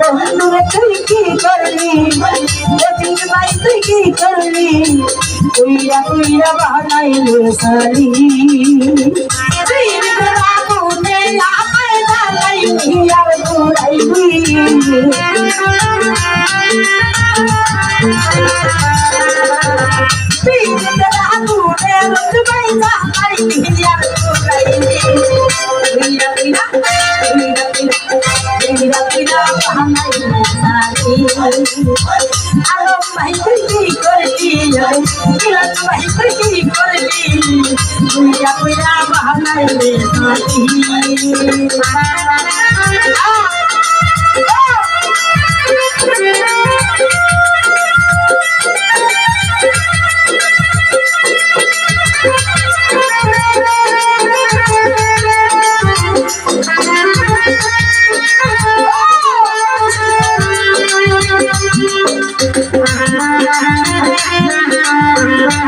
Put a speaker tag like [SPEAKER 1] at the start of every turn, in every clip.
[SPEAKER 1] বন্ধুরে তুই কি করবি যতীন ভাই তুই কি তুইরা বানাইলে সারি তুই বাবুনে আমায় তুইরা বানাইলে সারি আলো ভাই তুই করবি মিলন ভাই তুই করবি তুইরা তুইরা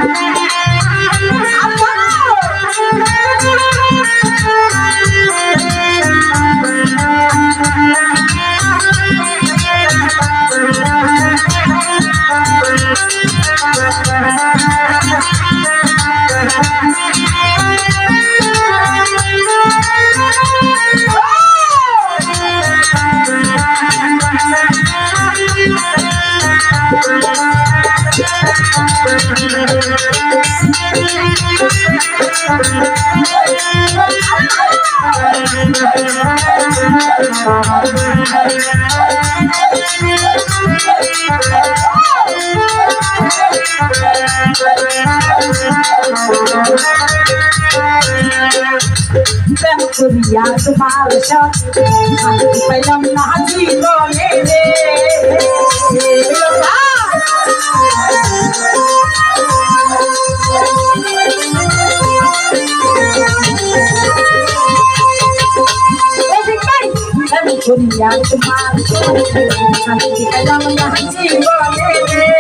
[SPEAKER 1] Música সারি প্রেম করিয়া তোমার সাথে শান্তি পাইলাম না জীবনে রে করিয়া তোমার শান্তি পাইলাম না জীবনে রে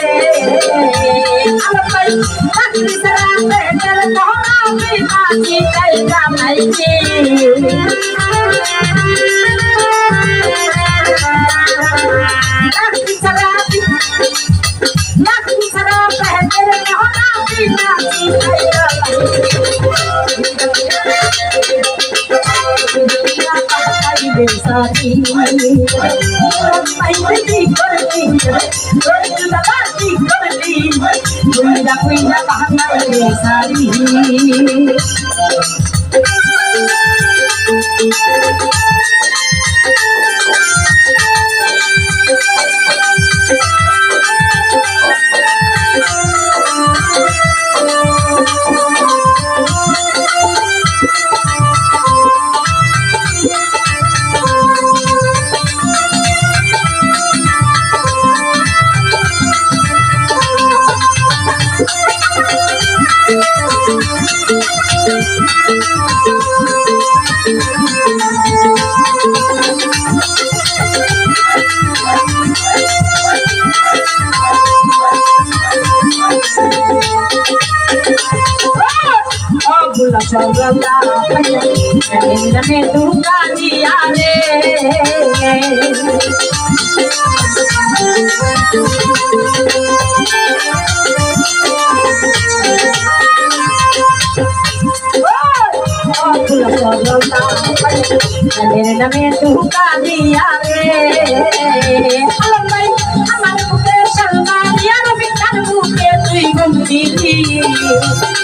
[SPEAKER 1] আলো পাই চাকরি সারা পেটের কোনা বিমাতি কাই কামাইছি চাকরি সারা চাকরি সারা পেটের কোনা বিমাতি কাই কামাইছি বেসারি মাইতি করবি রোজ দাদি করবি কুইরা কুইরা বাহানাই বেসারি অগুলা সগলা মে দুর্গা দিয়া রে অগুলা সগলা মে দুর্গা দিয়া রে আলম ভাই আমার বুকে সলমা দিয়া রবি তার বুকে তুই গুম দিলি। আমার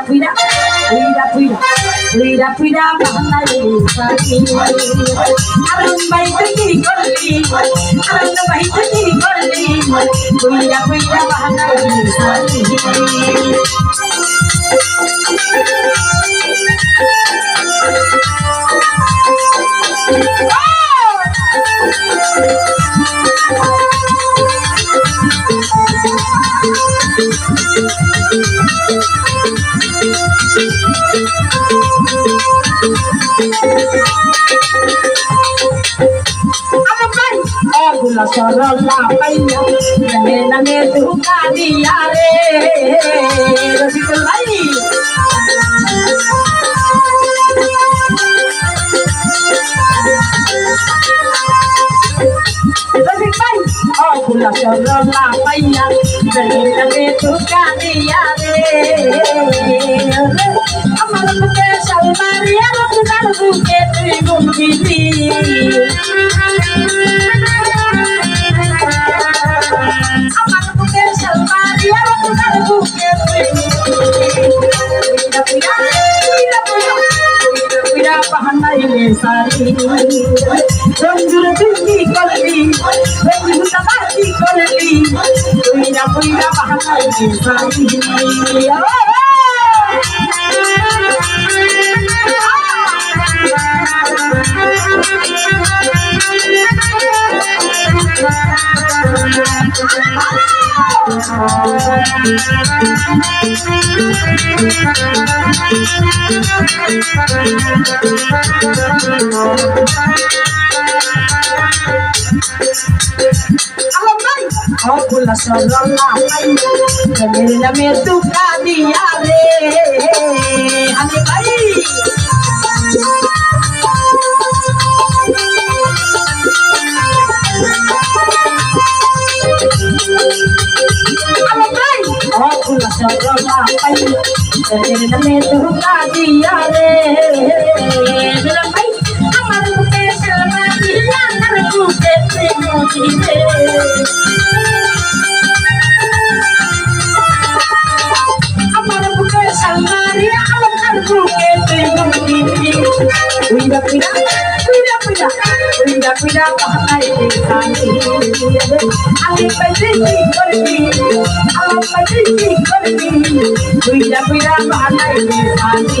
[SPEAKER 1] উইরা পুইরা উইরা পুইরা উইরা পুইরা বাহানাই সাকি আরুন অগুলা সরলা পাইয়া, নামে নামে ধুকা দিয়া রে। রসিকুল্লাই রসিক ভাই অগুলা সরলা পাইয়া, নামে নামে ধুকা দিয়া রে। আমার বুকে সালমারিয়া রসুদার বুকে তুই গুনবিলি পাহানাইলে সারি রঞ্জুর তুই করলি রঞ্জুর তাবাকি করলি তুইরা পুইরা পাহানাইলে সারি Aku sallallahu alaihi Name tuka diya re Hani bhai Aku sallallahu alaihi Name tuka diya re Bilang bhai Amar buke selama diya Nar buke premo diye আমার বুকে সালমারি আমার বুকে তুই গুনবিনি উইরা পুইরা উইরা পুইরা উইরা পুইরা পাহাই দেখানি আমি পাইতে কি করবি আমার পাইতে কি করবি উইরা পুইরা পাহাই দেখানি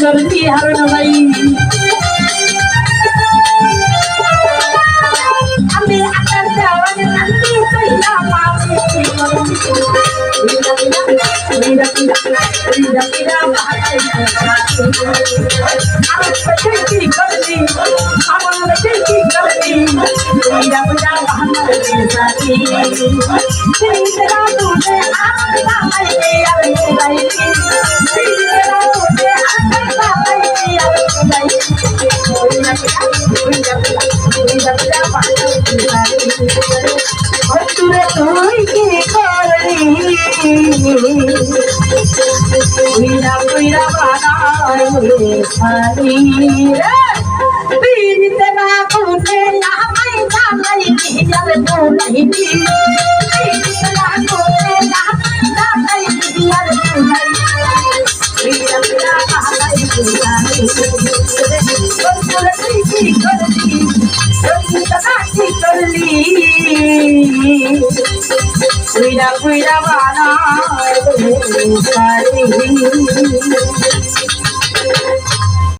[SPEAKER 1] কি করবি হারণ ভাই আমি আকার পীড়িতে না কোনে আমায় জানাই দিয়াল দুলাই পীড়িতে না কোনে আমায় জানাই দিয়াল দুলাই উইরা উইরা বানাই দুলাই তুরে তুই কি Cuida, cuida, banana,